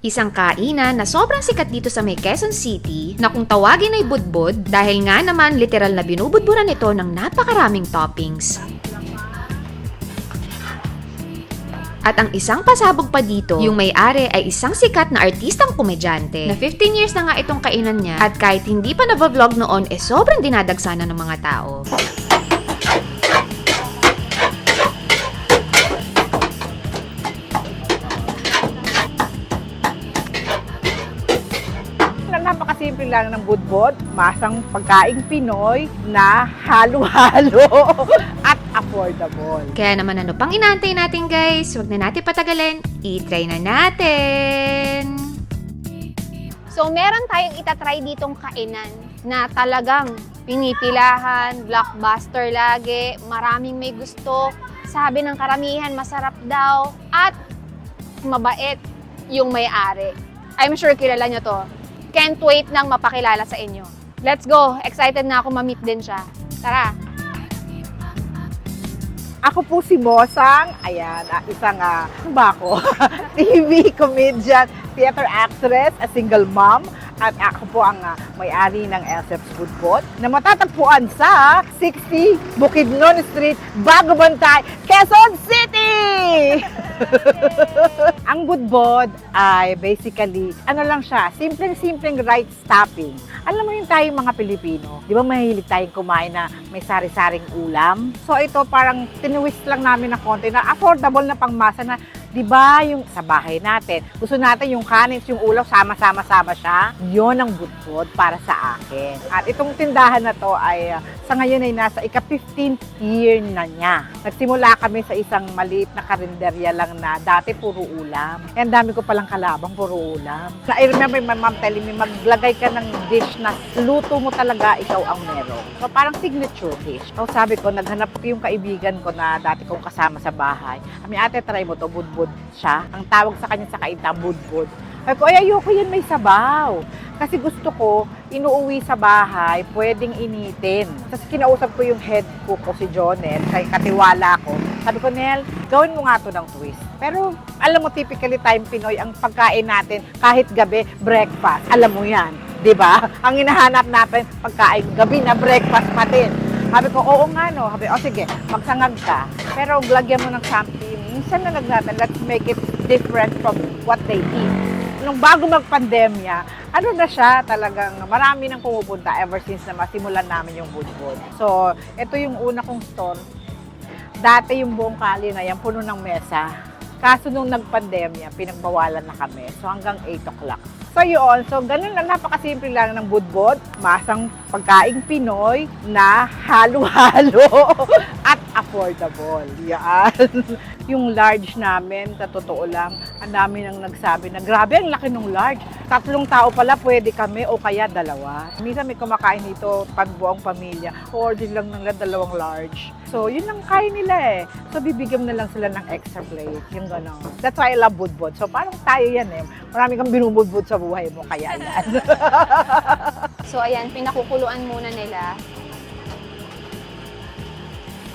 Isang kainan na sobrang sikat dito sa may Quezon City na kung tawagin ay budbud dahil nga naman literal na binubudburan ito ng napakaraming toppings. At ang isang pasabog pa dito, yung may-ari ay isang sikat na artistang komedyante na 15 years na nga itong kainan niya at kahit hindi pa nabavlog noon eh sobrang dinadagsana ng mga tao. Lang ng budbod, masang pagkaing Pinoy na halo-halo at affordable. Kaya naman ano pang inaantay natin guys? Huwag na natin patagalin, i-try na natin! So, meron tayong itatry ditong kainan na talagang pinipilahan, blockbuster lagi, maraming may gusto, sabi ng karamihan masarap daw, at mabait yung may-ari. I'm sure kilala nyo to. Can't wait nang mapakilala sa inyo. Let's go! Excited na ako ma-meet din siya. Tara! Ako po si Mosang, ayan, ah, isang uh, bako, TV comedian, theater actress, a single mom, at ako po ang ah, may-ari ng SF Budbot na matatagpuan sa 60 Bukidnon Street, Bago Bantay, Quezon City! ang budbod ay basically, ano lang siya, simpleng-simpleng rice topping. Alam mo yung tayong mga Pilipino, di ba mahilig tayong kumain na may sari-saring ulam? So ito parang tinwist lang namin na konti na affordable na pangmasa na Di ba yung sa bahay natin, gusto natin yung kanin, yung ulam, sama-sama-sama siya. Yon ang budbod para sa akin. At itong tindahan na to ay uh, sa ngayon ay nasa ika-15th year na niya. Nagsimula kami sa isang maliit na karinderya lang na dati puro ulam. Eh, ang dami ko palang kalabang puro ulam. So, I remember my mom telling me, maglagay ka ng dish na luto mo talaga ikaw ang meron. So parang signature dish. So sabi ko, naghanap ko yung kaibigan ko na dati kong kasama sa bahay. Kami ate, try mo to, budbud siya. Ang tawag sa kanya sa kainta, budbud. Sabi ko, ay ayoko yan may sabaw. Kasi gusto ko, inuuwi sa bahay, pwedeng initin. Tapos kinausap ko yung head cook ko si Jonel, kay katiwala ko. Sabi ko, Nel, gawin mo nga to ng twist. Pero alam mo, typically time Pinoy, ang pagkain natin kahit gabi, breakfast. Alam mo yan, di ba? Ang hinahanap natin, pagkain gabi na breakfast pa din. Sabi ko, oo nga no. Sabi, o sige, magsangag ka. Pero lagyan mo ng something. Minsan na natin, let's make it different from what they eat. Nung bago magpandemya, ano na siya talagang marami nang pumupunta ever since na masimulan namin yung budbud. So, ito yung una kong store. Dati yung buong kali na yan, puno ng mesa. Kaso nung nagpandemya, pinagbawalan na kami. So hanggang 8 o'clock. So yun, so ganun lang, napakasimple lang ng budbod. Masang pagkaing Pinoy na halo-halo at affordable. Yan. yung large namin, sa totoo lang, ang dami nang nagsabi na, grabe, ang laki ng large. Tatlong tao pala pwede kami o kaya dalawa. Minsan may kumakain dito pag buong pamilya, order lang ng dalawang large. So, yun ang kain nila eh. So, bibigyan na lang sila ng extra plate. Yung gano'n. That's why I love budbud. So, parang tayo yan eh. Marami kang binubudbud sa buhay mo, kaya yan. So, ayan, pinakukuluan muna nila.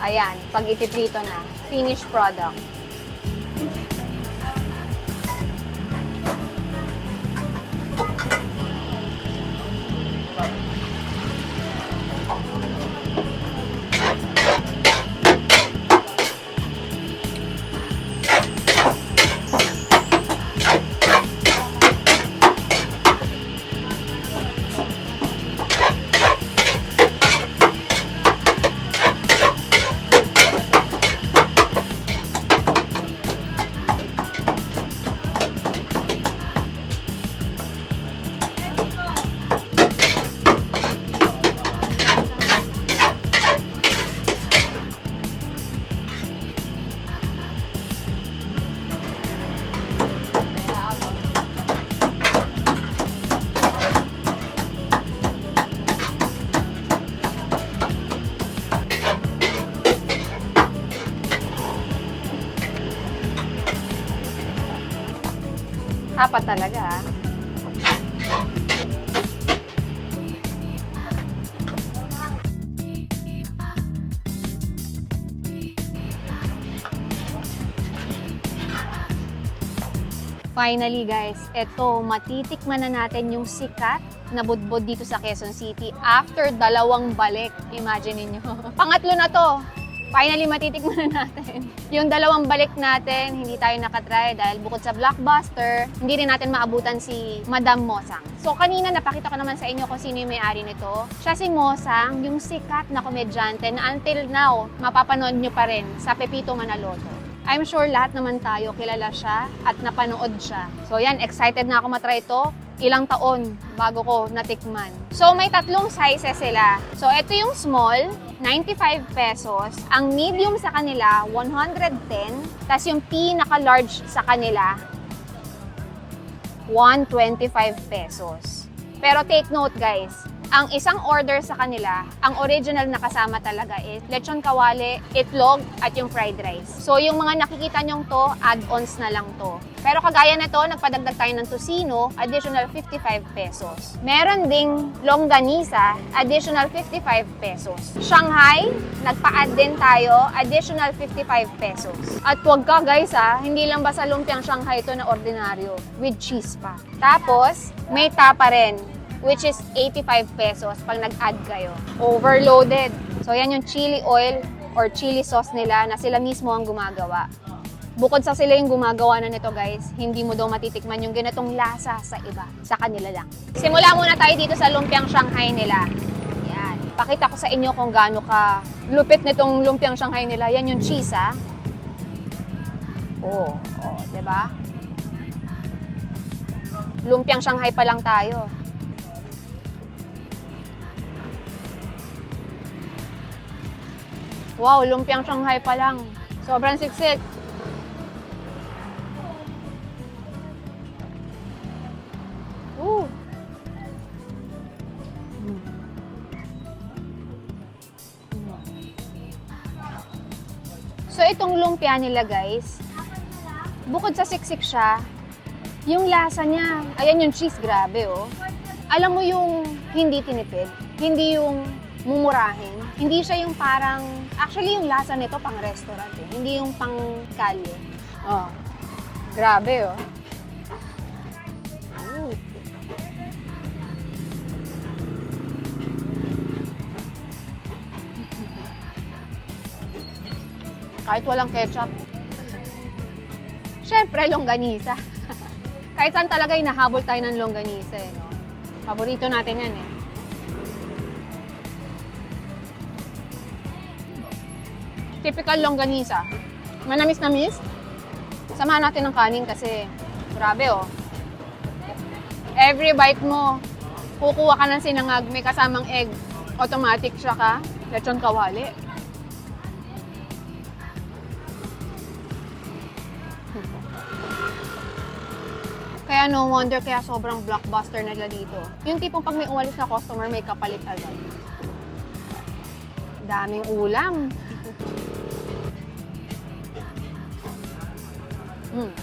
Ayan, pag itiprito na. Finished product. Apat talaga ah. Finally guys, eto, matitikman na natin yung sikat na budbod dito sa Quezon City after dalawang balik. Imagine niyo. Pangatlo na to. Finally, matitikman na natin. Yung dalawang balik natin, hindi tayo nakatry dahil bukod sa Blockbuster, hindi rin natin maabutan si Madam Mosang. So, kanina napakita ko naman sa inyo kung sino yung may-ari nito. Siya si Mosang, yung sikat na komedyante na until now, mapapanood nyo pa rin sa Pepito Manaloto. I'm sure lahat naman tayo kilala siya at napanood siya. So yan, excited na ako matry ito. Ilang taon bago ko natikman. So may tatlong sizes sila. So ito yung small, 95 pesos. Ang medium sa kanila, 110. Tapos yung pinaka-large sa kanila, 125 pesos. Pero take note guys, ang isang order sa kanila, ang original na kasama talaga is lechon kawali, itlog, at yung fried rice. So yung mga nakikita nyong to, add-ons na lang to. Pero kagaya nito, nagpadagdag tayo ng tosino, additional 55 pesos. Meron ding longganisa, additional 55 pesos. Shanghai, nagpa-add din tayo, additional 55 pesos. At wag ka guys ha, hindi lang basta lumpiang Shanghai ito na ordinaryo, with cheese pa. Tapos, may tapa rin, which is 85 pesos pag nag-add kayo. Overloaded. So yan yung chili oil or chili sauce nila na sila mismo ang gumagawa. Bukod sa sila yung gumagawa na nito guys, hindi mo daw matitikman yung ganitong lasa sa iba. Sa kanila lang. Simula muna tayo dito sa lumpiang Shanghai nila. Yan. Pakita ko sa inyo kung gaano ka lupit nitong lumpiang Shanghai nila. Yan yung cheese ha. Oh, oh, 'di ba? Lumpiang Shanghai pa lang tayo. Wow, lumpiang Shanghai pa lang. Sobrang siksik. Ooh. So itong lumpia nila guys, bukod sa siksik siya, yung lasa niya, ayan yung cheese, grabe oh. Alam mo yung hindi tinipid, hindi yung mumurahin, hindi siya yung parang, actually yung lasa nito pang restaurant eh, hindi yung pang kalye. Oh, grabe oh. Ooh. Kahit walang ketchup. Siyempre, longganisa. Kahit saan talaga inahabol tayo ng longganisa eh, no? Paborito natin yan eh. Typical longganisa. Manamis-namis. Samahan natin ng kanin kasi grabe oh. Every bite mo, kukuha ka ng sinangag, may kasamang egg. Automatic siya ka. Lechon kawali. Kaya no wonder kaya sobrang blockbuster nila dito. Yung tipong pag may umalis na customer, may kapalit agad. Daming ulam. Mm.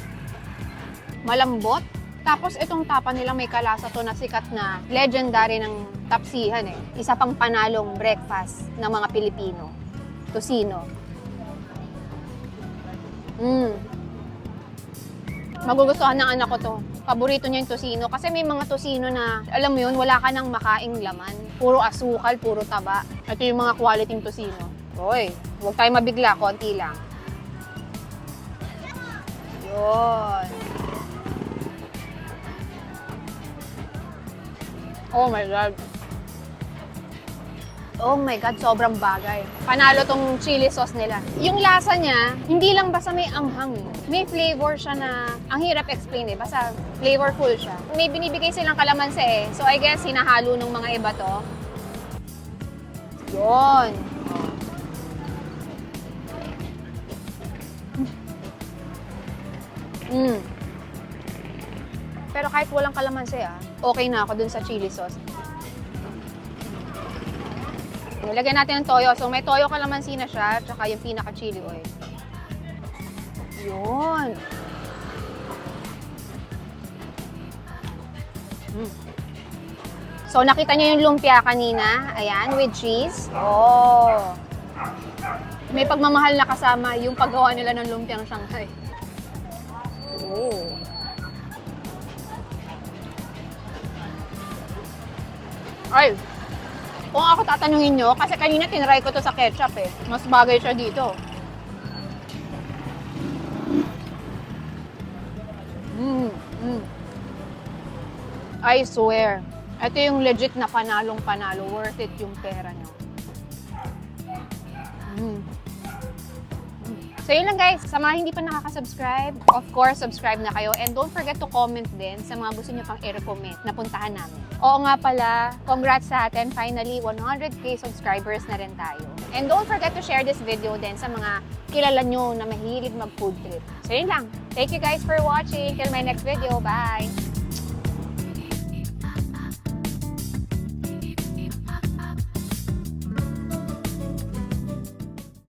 Malambot. Tapos itong tapa nila may kalasa to na sikat na legendary ng tapsihan eh. Isa pang panalong breakfast ng mga Pilipino. Tosino. Mm. Magugustuhan ng anak ko to. Paborito niya yung tosino. Kasi may mga tosino na, alam mo yun, wala ka nang makaing laman. Puro asukal, puro taba. Ito yung mga quality tosino. Hoy, huwag tayo mabigla, konti lang. Yun. Oh my God. Oh my God, sobrang bagay. Panalo tong chili sauce nila. Yung lasa niya, hindi lang basta may anghang. May flavor siya na, ang hirap explain eh, basta flavorful siya. May binibigay silang kalamansi eh. So I guess, hinahalo ng mga iba to. Yun. Mm. Pero kahit walang kalamansi ah, okay na ako dun sa chili sauce. Nilagyan natin ng toyo. So may toyo kalamansi na siya, tsaka yung pinaka-chili oil. Yun. Mm. So nakita niyo yung lumpia kanina, ayan, with cheese. Oh. May pagmamahal na kasama yung paggawa nila ng lumpiang Shanghai. Oh. Ay, kung ako tatanungin nyo, kasi kanina tinry ko to sa ketchup eh. Mas bagay siya dito. Mm, mm. I swear, ito yung legit na panalong panalo. Worth it yung pera nyo. Mm. So yun lang guys, sa mga hindi pa nakaka-subscribe, of course, subscribe na kayo. And don't forget to comment din sa mga gusto nyo pang i-recommend na puntahan namin. Oo nga pala, congrats sa atin. Finally, 100k subscribers na rin tayo. And don't forget to share this video din sa mga kilala nyo na mahilig mag-food trip. So yun lang. Thank you guys for watching. Till my next video. Bye!